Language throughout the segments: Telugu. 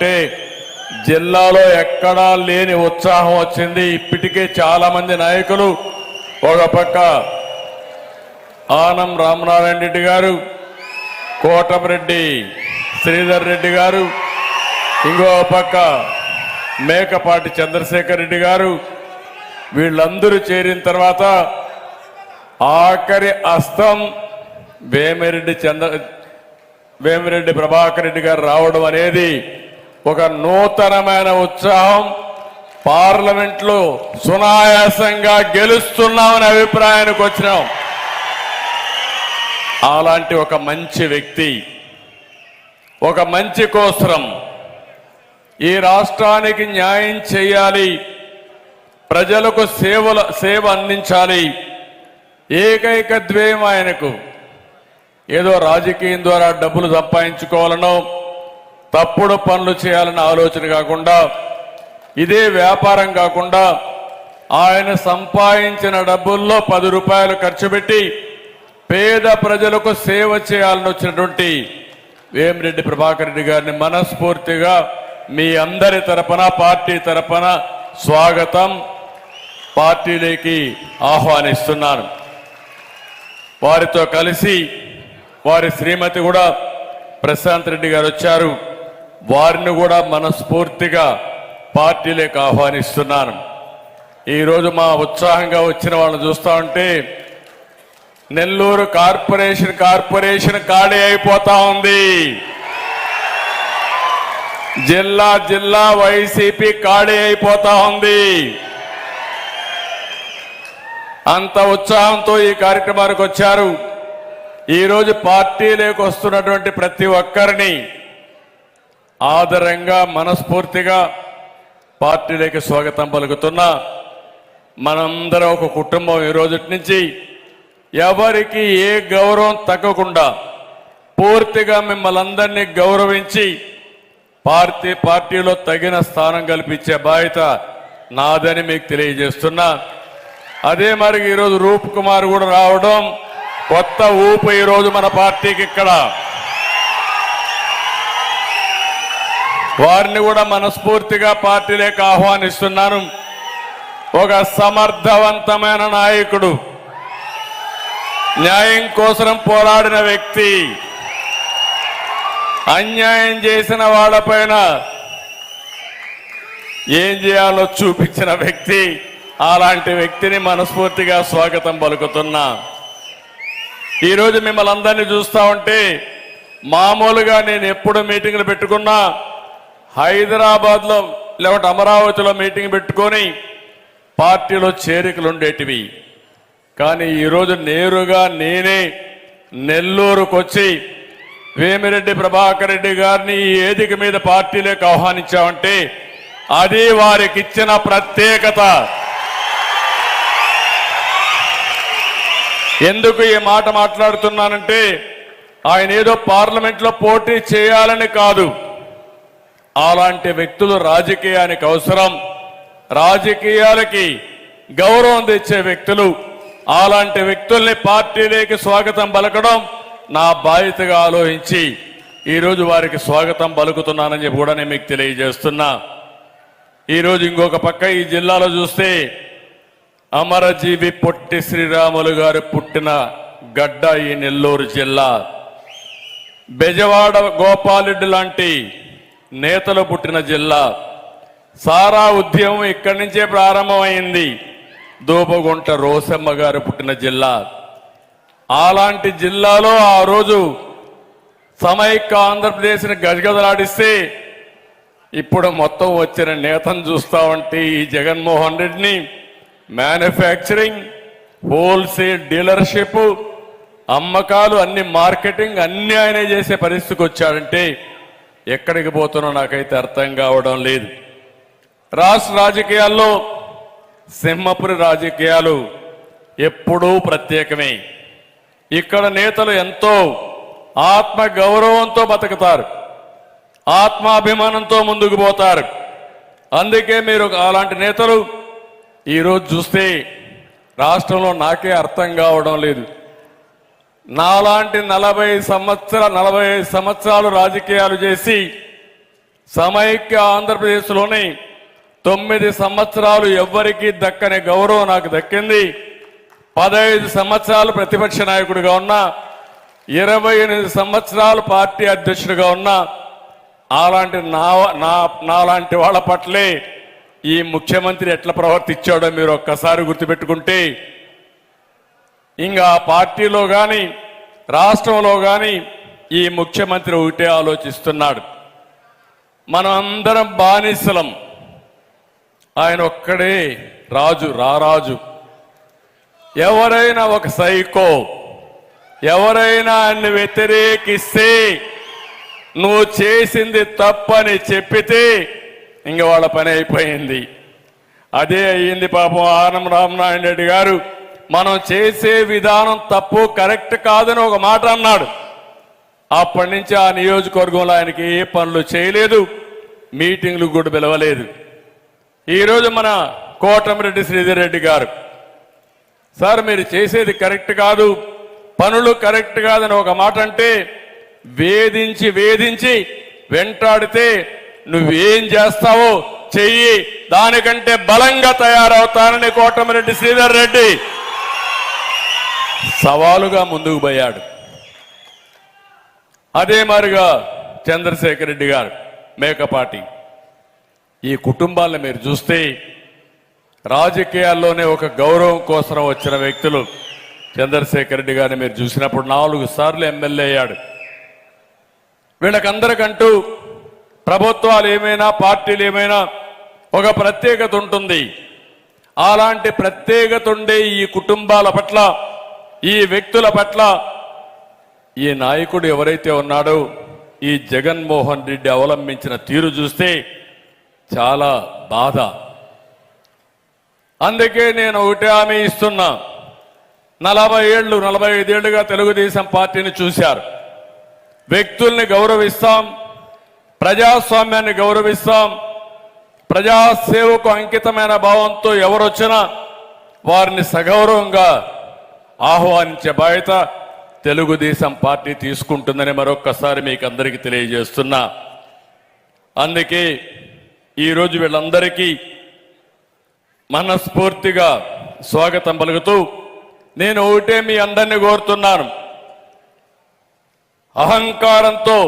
అంటే జిల్లాలో ఎక్కడా లేని ఉత్సాహం వచ్చింది. ఇప్పటికే చాలా మంది నాయకులు ఒక పక్క ఆనం రామనారాయణ రెడ్డి గారు కోటమిరెడ్డి శ్రీధర్ రెడ్డి గారు ఇంకో పక్క మేకపాటి చంద్రశేఖర్ రెడ్డి గారు వీళ్ళందరూ చేరిన తర్వాత ఆఖరి అస్తం వేమిరెడ్డి చంద్ర వేమిరెడ్డి ప్రభాకర్ రెడ్డి గారు రావడం అనేది ఒక నూతనమైన ఉత్సాహం పార్లమెంట్లో సునాయాసంగా గెలుస్తున్నామనే అభిప్రాయానికి వచ్చినాం. అలాంటి ఒక మంచి వ్యక్తి ఒక మంచి కోసరం ఈ రాష్ట్రానికి న్యాయం చేయాలి ప్రజలకు సేవల సేవ అందించాలి ఏకైక ద్వేయం ఆయనకు. ఏదో రాజకీయం ద్వారా డబ్బులు సంపాదించుకోవాలనో తప్పుడు పనులు చేయాలనే ఆలోచన కాకుండా ఇదే వ్యాపారం కాకుండా ఆయన సంపాదించిన డబ్బుల్లో పది రూపాయలు ఖర్చు పెట్టి పేద ప్రజలకు సేవ చేయాలని వచ్చినటువంటి వేమిరెడ్డి ప్రభాకర్ రెడ్డి గారిని మనస్ఫూర్తిగా మీ అందరి తరపున పార్టీ తరపున స్వాగతం. పార్టీలోకి ఆహ్వానిస్తున్నాను. వారితో కలిసి వారి శ్రీమతి కూడా ప్రశాంత్ రెడ్డి గారు వచ్చారు. వారిని కూడా మనస్ఫూర్తిగా పార్టీలోకి ఆహ్వానిస్తున్నాను. ఈరోజు మా ఉత్సాహంగా వచ్చిన వాళ్ళని చూస్తా ఉంటే నెల్లూరు కార్పొరేషన్ కార్పొరేషన్ ఖాళీ అయిపోతా ఉంది. జిల్లా జిల్లా వైసీపీ ఖాళీ అయిపోతా ఉంది. అంత ఉత్సాహంతో ఈ కార్యక్రమానికి వచ్చారు. ఈరోజు పార్టీలోకి వస్తున్నటువంటి ప్రతి ఒక్కరిని ఆదరంగా మనస్ఫూర్తిగా పార్టీలోకి స్వాగతం పలుకుతున్నా మనందరం ఒక కుటుంబం ఈ రోజు నుంచి ఎవరికి ఏ గౌరవం తగ్గకుండా పూర్తిగా మిమ్మల్ని అందరినీ గౌరవించి పార్టీ పార్టీలో తగిన స్థానం కల్పించే బాధ్యత నాదని మీకు తెలియజేస్తున్నా. అదే మరి ఈరోజు రూప్ కుమార్ కూడా రావడం కొత్త ఊపు ఈరోజు మన పార్టీకి ఇక్కడ. వారిని కూడా మనస్ఫూర్తిగా పార్టీలోకి ఆహ్వానిస్తున్నాను ఒక సమర్థవంతమైన నాయకుడు న్యాయం కోసం పోరాడిన వ్యక్తి అన్యాయం చేసిన వాళ్ళపైన ఏం చేయాలో చూపించిన వ్యక్తి అలాంటి వ్యక్తిని మనస్ఫూర్తిగా స్వాగతం పలుకుతున్నా. ఈరోజు మిమ్మల్ని అందరినీ చూస్తా ఉంటే మామూలుగా నేను ఎప్పుడు మీటింగ్లు పెట్టుకున్నా హైదరాబాద్లో లేకపోతే అమరావతిలో మీటింగ్ పెట్టుకొని పార్టీలో చేరికలు ఉండేటివి కానీ ఈరోజు నేరుగా నేనే నెల్లూరుకు వచ్చి వేమిరెడ్డి ప్రభాకర్ రెడ్డి గారిని ఈ వేదిక మీద పార్టీలోకి ఆహ్వానించామంటే అది వారికి ఇచ్చిన ప్రత్యేకత. ఎందుకు ఈ మాట మాట్లాడుతున్నానంటే ఆయన ఏదో పార్లమెంట్లో పోటీ చేయాలని కాదు. అలాంటి వ్యక్తులు రాజకీయానికి అవసరం. రాజకీయాలకి గౌరవం తెచ్చే వ్యక్తులు. అలాంటి వ్యక్తుల్ని పార్టీలోకి స్వాగతం పలకడం నా బాధ్యతగా ఆలోచించి ఈరోజు వారికి స్వాగతం పలుకుతున్నానని చెప్పి కూడా నేను మీకు తెలియజేస్తున్నా. ఈరోజు ఇంకొక పక్క ఈ జిల్లాలో చూస్తే అమరజీవి పొట్టి శ్రీరాములు గారు పుట్టిన గడ్డ ఈ నెల్లూరు జిల్లా. బెజవాడ గోపాలరెడ్డి లాంటి నేతలు పుట్టిన జిల్లా. సారా ఉద్యమం ఇక్కడి నుంచే ప్రారంభమైంది. దూపగుంట రోసమ్మ గారు పుట్టిన జిల్లా. అలాంటి జిల్లాలో ఆ రోజు సమైక్య ఆంధ్రప్రదేశ్ని గజగజలాడిస్తే ఇప్పుడు మొత్తం వచ్చిన నేతను చూస్తా ఉంటే ఈ జగన్మోహన్ రెడ్డిని మ్యానుఫ్యాక్చరింగ్ హోల్సేల్ డీలర్షిప్ అమ్మకాలు అన్ని మార్కెటింగ్ అన్ని ఆయనే చేసే పరిస్థితికి వచ్చాడంటే ఎక్కడికి పోతున్నా నాకైతే అర్థం కావడం లేదు. రాష్ట్ర రాజకీయాల్లో సింహపురి రాజకీయాలు ఎప్పుడూ ప్రత్యేకమే. ఇక్కడ నేతలు ఎంతో ఆత్మ గౌరవంతో బతుకుతారు. ఆత్మాభిమానంతో ముందుకు పోతారు. అందుకే మీరు అలాంటి నేతలు ఈరోజు చూస్తే రాష్ట్రంలో నాకే అర్థం కావడం లేదు. నాలాంటి నలభై సంవత్సర నలభై ఐదు సంవత్సరాలు రాజకీయాలు చేసి సమైక్య ఆంధ్రప్రదేశ్లోని తొమ్మిది సంవత్సరాలు ఎవ్వరికీ దక్కని గౌరవం నాకు దక్కింది. పదహైదు సంవత్సరాలు ప్రతిపక్ష నాయకుడిగా ఉన్నా ఇరవై ఎనిమిది సంవత్సరాలు పార్టీ అధ్యక్షుడిగా ఉన్నా అలాంటి నా నాలాంటి వాళ్ళ పట్లే ఈ ముఖ్యమంత్రి ఎట్లా ప్రవర్తించాడో మీరు ఒక్కసారి గుర్తుపెట్టుకుంటే ఇంకా పార్టీలో కానీ రాష్ట్రంలో కానీ ఈ ముఖ్యమంత్రి ఒకటే ఆలోచిస్తున్నాడు. మనం అందరం బానిసలం. ఆయన ఒక్కడే రాజు రారాజు. ఎవరైనా ఒక సైకో ఎవరైనా ఆయన్ని వ్యతిరేకిస్తే నువ్వు చేసింది తప్పని చెప్పితే ఇంక వాళ్ళ పని అయిపోయింది. అదే అయ్యింది పాపం ఆనం రామనారాయణ రెడ్డి గారు. మనం చేసే విధానం తప్పు కరెక్ట్ కాదని ఒక మాట అన్నాడు. అప్పటి నుంచి ఆ నియోజకవర్గంలో ఆయనకి ఏ పనులు చేయలేదు మీటింగ్లు కూడా పిలవలేదు. ఈరోజు మన కోటమిరెడ్డి శ్రీధర్ రెడ్డి గారు సార్ మీరు చేసేది కరెక్ట్ కాదు పనులు కరెక్ట్ కాదని ఒక మాట అంటే వేధించి వేధించి వెంటాడితే నువ్వేం చేస్తావో చెయ్యి దానికంటే బలంగా తయారవుతానని కోటమిరెడ్డి శ్రీధర్ రెడ్డి సవాలుగా ముందుకు పోయాడు. అదే మాదిరిగా చంద్రశేఖర్ రెడ్డి గారు మేకపాటి ఈ కుటుంబాలను మీరు చూస్తే రాజకీయాల్లోనే ఒక గౌరవం కోసం వచ్చిన వ్యక్తులు చంద్రశేఖర్ రెడ్డి గారిని మీరు చూసినప్పుడు నాలుగు సార్లు ఎమ్మెల్యే అయ్యాడు. వీళ్ళకందరికంటూ ప్రభుత్వాలు ఏమైనా పార్టీలు ఏమైనా ఒక ప్రత్యేకత ఉంటుంది. అలాంటి ప్రత్యేకత ఉండే ఈ కుటుంబాల పట్ల ఈ వ్యక్తుల పట్ల ఈ నాయకుడు ఎవరైతే ఉన్నాడో ఈ జగన్మోహన్ రెడ్డి అవలంబించిన తీరు చూస్తే చాలా బాధ. అందుకే నేను ఒకటే హామీ ఇస్తున్నా. నలభై ఏళ్ళు నలభై ఐదేళ్ళుగా తెలుగుదేశం పార్టీని చూశారు. వ్యక్తుల్ని గౌరవిస్తాం ప్రజాస్వామ్యాన్ని గౌరవిస్తాం. ప్రజాసేవకు అంకితమైన భావంతో ఎవరొచ్చినా వారిని సగౌరవంగా ఆహ్వానించే బాధ్యత తెలుగుదేశం పార్టీ తీసుకుంటుందని మరొక్కసారి మీకు అందరికీ తెలియజేస్తున్నా. అందుకే ఈరోజు వీళ్ళందరికీ మనస్ఫూర్తిగా స్వాగతం పలుకుతూ నేను ఒకటే మీ అందరినీ కోరుతున్నాను. అహంకారంతో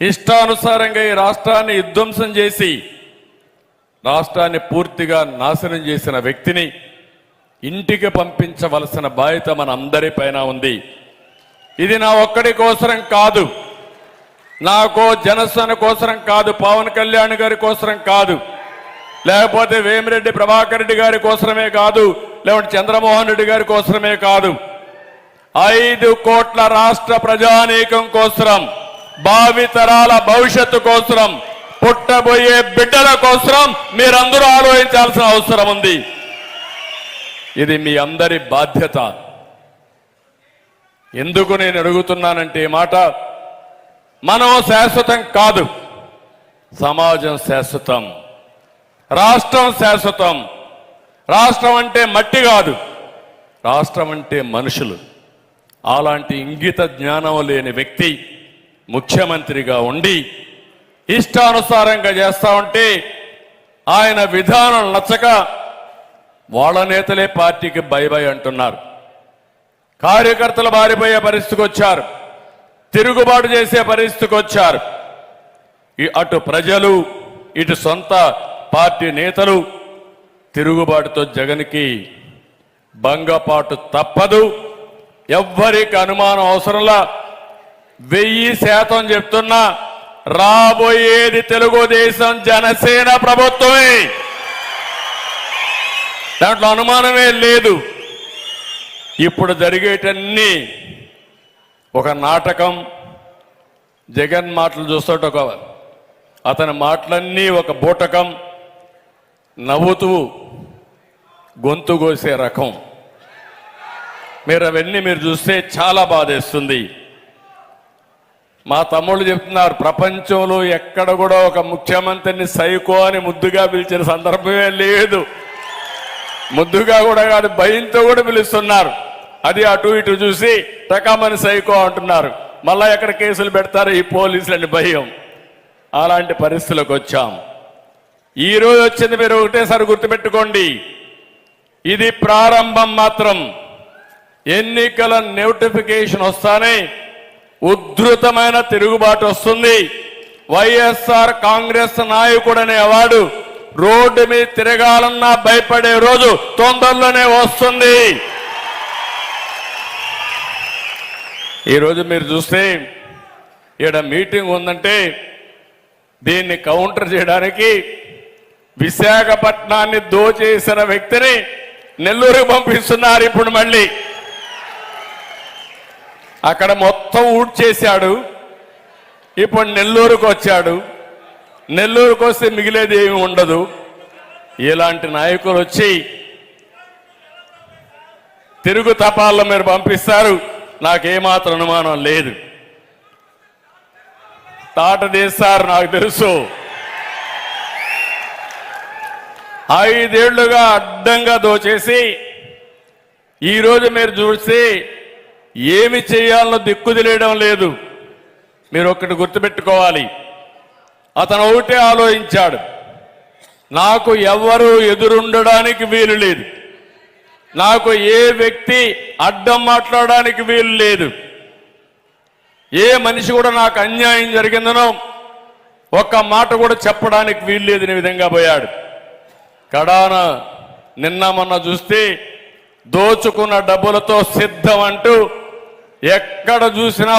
ఇష్టానుసారంగా ఈ రాష్ట్రాన్ని విధ్వంసం చేసి రాష్ట్రాన్ని పూర్తిగా నాశనం చేసిన వ్యక్తిని ఇంటికి పంపించవలసిన బాధ్యత మన అందరిపైన ఉంది. ఇది నా ఒక్కడి కోసరం కాదు. నాకో జనసేన కోసరం కాదు పవన్ కళ్యాణ్ గారి కోసరం కాదు. లేకపోతే వేమిరెడ్డి ప్రభాకర్ రెడ్డి గారి కోసమే కాదు లేకుంటే చంద్రమోహన్ రెడ్డి గారి కోసమే కాదు. ఐదు కోట్ల రాష్ట్ర ప్రజానీకం కోసరం భావితరాల భవిష్యత్తు కోసరం పుట్టబోయే బిడ్డల కోసరం మీరందరూ ఆలోచించాల్సిన అవసరం ఉంది. ఇది మీ అందరి బాధ్యత. ఎందుకు నేను అడుగుతున్నానంటే మాట మనం శాశ్వతం కాదు సమాజం శాశ్వతం రాష్ట్రం శాశ్వతం. రాష్ట్రం అంటే మట్టి కాదు రాష్ట్రం అంటే మనుషులు. అలాంటి ఇంగిత జ్ఞానం లేని వ్యక్తి ముఖ్యమంత్రిగా ఉండి ఇష్టానుసారంగా చేస్తా ఉంటే ఆయన విధానం నచ్చక వాళ్ళ నేతలే పార్టీకి బై బై అంటున్నారు. కార్యకర్తలు బారిపోయే పరిస్థితికి వచ్చారు. తిరుగుబాటు చేసే పరిస్థితికి వచ్చారు. అటు ప్రజలు ఇటు సొంత పార్టీ నేతలు తిరుగుబాటుతో జగన్కి భంగపాటు తప్పదు. ఎవ్వరికి అనుమానం అవసరంలా వెయ్యి శాతం చెప్తున్నా రాబోయేది తెలుగుదేశం జనసేన ప్రభుత్వమే. దాంట్లో అనుమానమే లేదు. ఇప్పుడు జరిగేటన్నీ ఒక నాటకం జగన్ మాటలు చూస్తుంటే ఒక అతని మాటలన్నీ ఒక బూటకం నవ్వుతూ గొంతు కోసే రకం. మీరు అవన్నీ మీరు చూస్తే చాలా బాధేస్తుంది. మా తమ్ముళ్ళు చెప్తున్నారు ప్రపంచంలో ఎక్కడ కూడా ఒక ముఖ్యమంత్రిని సైకో అని ముద్దుగా పిలిచిన సందర్భమే లేదు. ముద్దుగా కూడా కాదు భయంతో కూడా పిలుస్తున్నారు. అది అటు ఇటు చూసి టకామని సైకో అంటున్నారు. మళ్ళా ఎక్కడ కేసులు పెడతారు ఈ పోలీసులని భయం. అలాంటి పరిస్థితులకు వచ్చాం. ఈరోజు వచ్చింది మీరు ఒకటేసారి గుర్తుపెట్టుకోండి. ఇది ప్రారంభం మాత్రం. ఎన్నికల నోటిఫికేషన్ వస్తానే ఉధృతమైన తిరుగుబాటు వస్తుంది. వైఎస్ఆర్ కాంగ్రెస్ నాయకుడనే అవార్డు రోడ్డు మీద తిరగాలన్నా భయపడే రోజు తొందరలోనే వస్తుంది. ఈరోజు మీరు చూస్తే ఈడ మీటింగ్ ఉందంటే దీన్ని కౌంటర్ చేయడానికి విశాఖపట్నాన్ని దోచేసిన వ్యక్తిని నెల్లూరుకు పంపిస్తున్నారు ఇప్పుడు మళ్ళీ. అక్కడ మొత్తం ఊడ్చేశాడు. ఇప్పుడు నెల్లూరుకు వచ్చాడు. నెల్లూరుకు వస్తే మిగిలేది ఏమి ఉండదు. ఇలాంటి నాయకులు వచ్చి తిరుగు తపాల్లో మీరు పంపిస్తారు. నాకేమాత్రం అనుమానం లేదు. తాట తీస్తారు నాకు తెలుసు. ఐదేళ్ళుగా అడ్డంగా దోచేసి ఈరోజు మీరు చూసి ఏమి చేయాలో దిక్కు తెలియడం లేదు. మీరు ఒక్కటి గుర్తుపెట్టుకోవాలి. అతను ఒకటే ఆలోచించాడు. నాకు ఎవ్వరూ ఎదురుండడానికి వీలు లేదు. నాకు ఏ వ్యక్తి అడ్డం మాట్లాడడానికి వీలు లేదు. ఏ మనిషి కూడా నాకు అన్యాయం జరిగిందనో ఒక్క మాట కూడా చెప్పడానికి వీలు లేదని విధంగా పోయాడు. కడాన నిన్న మొన్న చూస్తే దోచుకున్న డబ్బులతో సిద్ధం అంటూ ఎక్కడ చూసినా